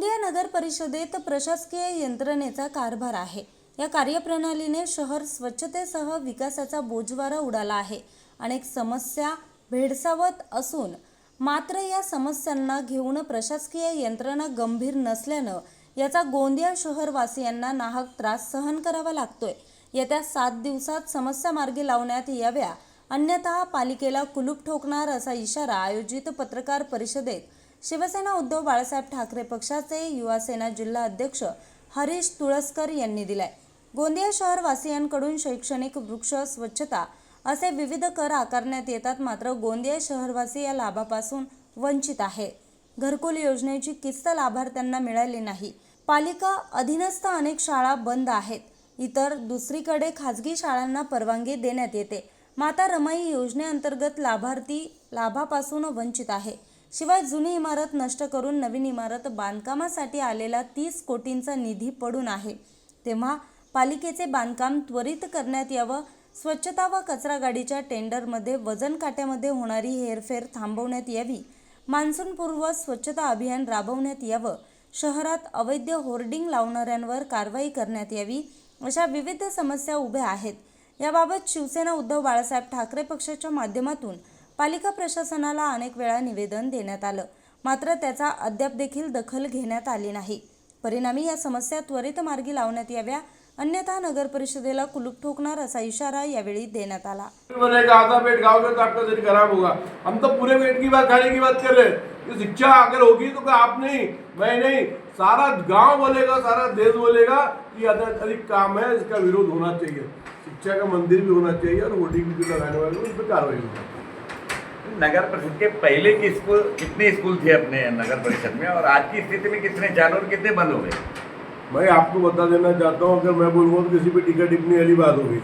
गोंदिया नगर परिषदेत प्रशासकीय यंत्रणेचा कारभार आहे. या कार्यप्रणालीने शहर स्वच्छतेसह विकासाचा बोजवारा उडाला आहे. अनेक समस्या भेडसावत असून मात्र या समस्यांना घेऊन प्रशासकीय यंत्रणा गंभीर नसल्यानं याचा गोंदिया शहरवासियांना नाहक त्रास सहन करावा लागतोय. येत्या सात दिवसात समस्या मार्गी लावण्यात याव्या अन्यथा पालिकेला कुलूप ठोकणार असा इशारा आयोजित पत्रकार परिषदेत शिवसेना उद्धव बाळासाहेब ठाकरे पक्षाचे युवासेना जिल्हा अध्यक्ष हरीश तुळसकर यांनी दिलाय. गोंदिया शहरवासियांकडून शैक्षणिक वृक्ष स्वच्छता असे विविध कर आकारण्यात येतात मात्र गोंदिया शहरवासी या लाभापासून वंचित आहे. घरकुल योजनेची किस्त लाभार्थ्यांना मिळाली नाही. पालिका अधीनस्थ अनेक शाळा बंद आहेत. इतर दुसरीकडे खाजगी शाळांना परवानगी देण्यात येते. माता रमाई योजनेअंतर्गत लाभार्थी लाभापासून वंचित आहे. शिवाय जुनी इमारत नष्ट करून नवीन इमारत बांधकामासाठी आलेला तीस कोटींचा निधी पडून आहे. तेव्हा पालिकेचे बांधकाम त्वरित करण्यात यावं स्वच्छता व कचरा गाडीच्या टेंडरमध्ये वजन काट्यामध्ये होणारी हेरफेर थांबवण्यात यावी मान्सूनपूर्व स्वच्छता अभियान राबवण्यात यावं शहरात अवैध होर्डिंग लावणाऱ्यांवर कारवाई करण्यात यावी अशा विविध समस्या उभ्या आहेत. याबाबत शिवसेना उद्धव बाळासाहेब ठाकरे पक्षाच्या माध्यमातून पालिका प्रशासनाला अनेक वेळा निवेदन देण्यात आलं. मात्र त्याचा अद्याप देखील दखल घेण्यात आली नाही. परिणामी या समस्या त्वरित मार्गी लावण्यात याव्या अन्यथा नगर परिषदेला कुलूप ठोकणार असा इशारा यावेळी देण्यात आला. आधा पेट गाँव में तो आपका शरीर खराब होगा. हम तो पूरे पेट की बात खाने की बात कर रहे हैं। शिक्षा अगर होगी तो आप नहीं? मैं नहीं। सारा गांव बोलेगा सारा देश बोलेगा कि अधिक काम है इसका विरोध होना चाहिए। शिक्षा का मंदिर भी होना चाहिए और वोटिंग भी लगाने वाले उस पर कार्रवाई होगी। नगर परिषद के पहले की स्कूल कितने स्कूल थे अपने नगर परिषद में? और आज की स्थिति में कितने चालू और कितने बंद हो गए? मैं आपको बता देना चाहता हूँ अगर मैं बोलूँगा तो किसी पे टीका टिप्पणी वाली बात होगी।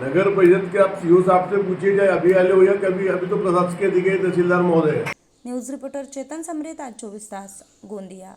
नगर परिषद के आप सीओ साहब से पूछिए चाहे अभी आले हो या कभी अभी तो प्रशासकीय अधिकारी तहसीलदार महोदय। है न्यूज़ रिपोर्टर चेतन समृत आज चौबीस तास गोंदिया।